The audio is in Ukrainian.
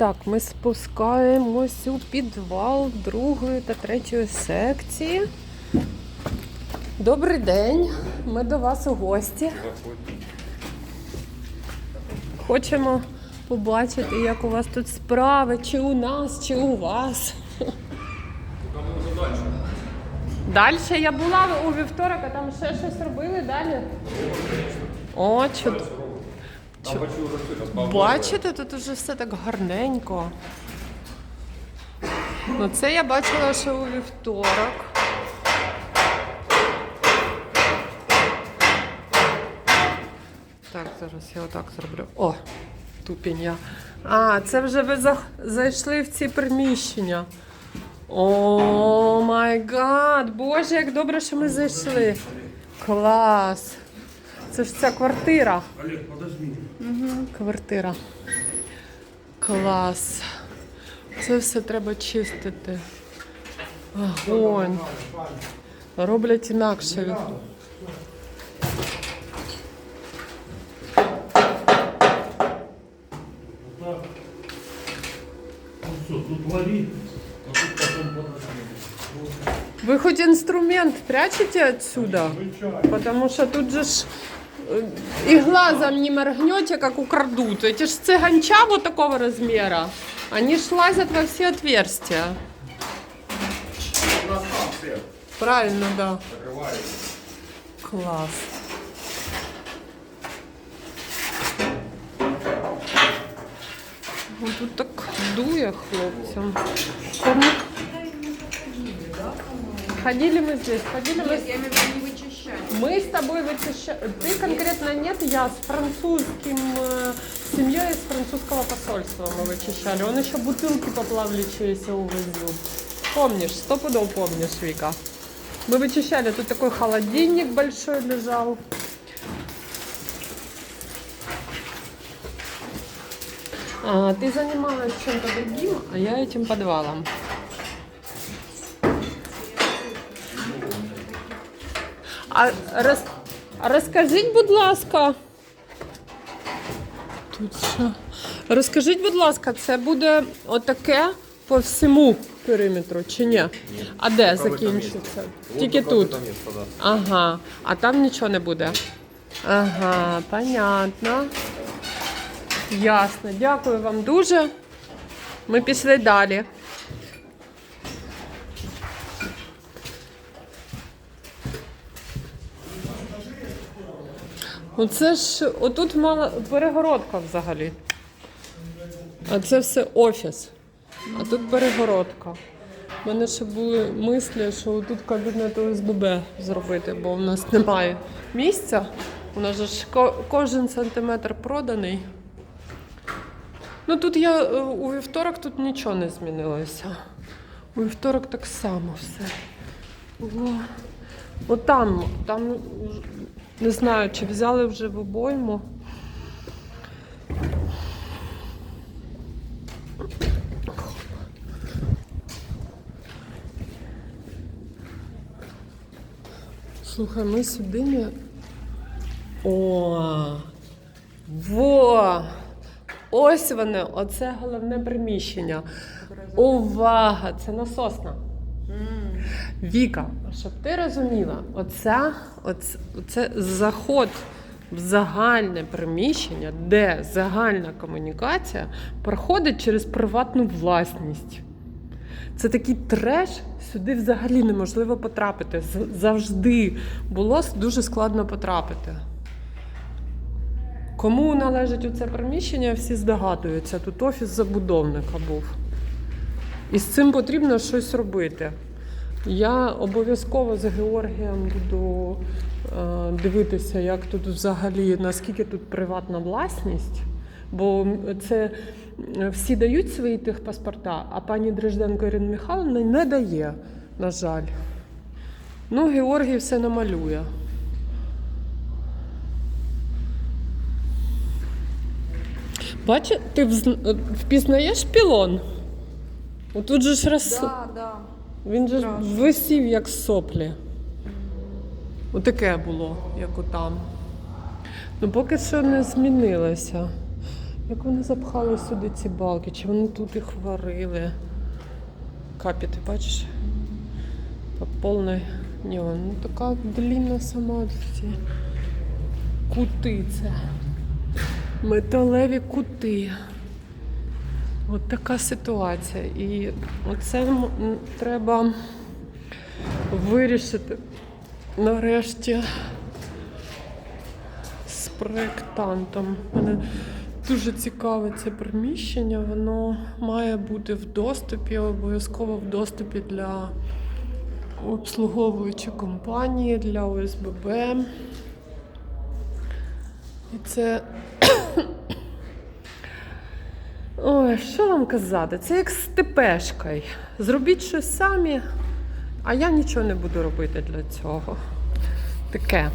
Так, ми спускаємось у підвал другої та третьої секції. Добрий день, ми до вас у гості. Хочемо побачити, як у вас тут справи, чи у нас, чи у вас. Далі я була у вівторок, а там ще щось робили далі. О, чудово. Там бачу вже все, Бачите, тут уже все так гарненько. Ну, це я бачила ще у вівторок. Так, зараз я отак зроблю. О, тупінь я. А, це вже ви за- зайшли в ці приміщення. О май гад! Боже, як добре, що ми зайшли. Клас! Це ж ця квартира. Олег, подожди. Квартира. Клас. Це все треба чистити. Огонь. Роблять інакше. Ви хоч інструмент прячете отсюда? Потому что тут же ж и глазом не моргнете, как украдут. Эти ж цыганча вот такого размера, они ж лазят во все отверстия. Правильно, да. закривається. Клас. Ой, Тут так дує хлопцям. Там... Ходили мы здесь, ходили мы... Я Мы с тобой вычищаем. Ты конкретно нет, я с французским э, семьей из французского посольства мы вычищали. Он еще бутылки поплавлячиеся увозил. Помнишь, сто пудов помнишь, Вика. Мы вычищали, тут такой холодильник большой лежал. А, ты занималась чем-то другим, а я этим подвалом. А роз... розкажіть, будь ласка. Тут що? Розкажіть, будь ласка, це буде отаке по всьому периметру чи ні? А де закінчиться? Тільки тут. Ага. А там нічого не буде. Ага, понятно. Ясно. Дякую вам дуже. Ми пішли далі. Оце ж отут мала перегородка взагалі. А це все офіс. А тут перегородка. У мене ще були мислі, що тут кабінет ОСББ зробити, бо в нас немає місця. У нас ж кожен сантиметр проданий. Ну тут я е, у вівторок тут нічого не змінилося. У вівторок так само все. О, там, там не знаю, чи взяли вже в обойму. Слухай, ми сюди не. О! Во! Ось вони, оце головне приміщення. Увага! Це насосна. Віка, щоб ти розуміла, оце, оце, оце заход в загальне приміщення, де загальна комунікація проходить через приватну власність. Це такий треш, сюди взагалі неможливо потрапити. Завжди було дуже складно потрапити. Кому належить у це приміщення, всі здогадуються. Тут офіс забудовника був. І з цим потрібно щось робити. Я обов'язково з Георгієм буду е, дивитися, як тут взагалі, наскільки тут приватна власність. Бо це е, всі дають свої тих паспорта, а пані Дрежденко Ірина Михайловна не дає, на жаль. Ну, Георгій все намалює. Бачиш, ти впізнаєш пілон? Отут же ж роз... Да, да. Він же ж Страшно. висів як соплі. Отаке було, як отам. Ну, поки що не змінилося. Як вони запхали сюди ці балки? Чи вони тут їх варили? Капі, ти бачиш? По повній. Ні, ну така длінна сама ці кути це. Металеві кути. От така ситуація. І це треба вирішити нарешті з проєктантом. Мене дуже цікаве це приміщення. Воно має бути в доступі, обов'язково в доступі для обслуговуючої компанії, для ОСББ. І це. Ой, що вам казати? Це як ТПшкою. Зробіть щось самі, а я нічого не буду робити для цього. Таке.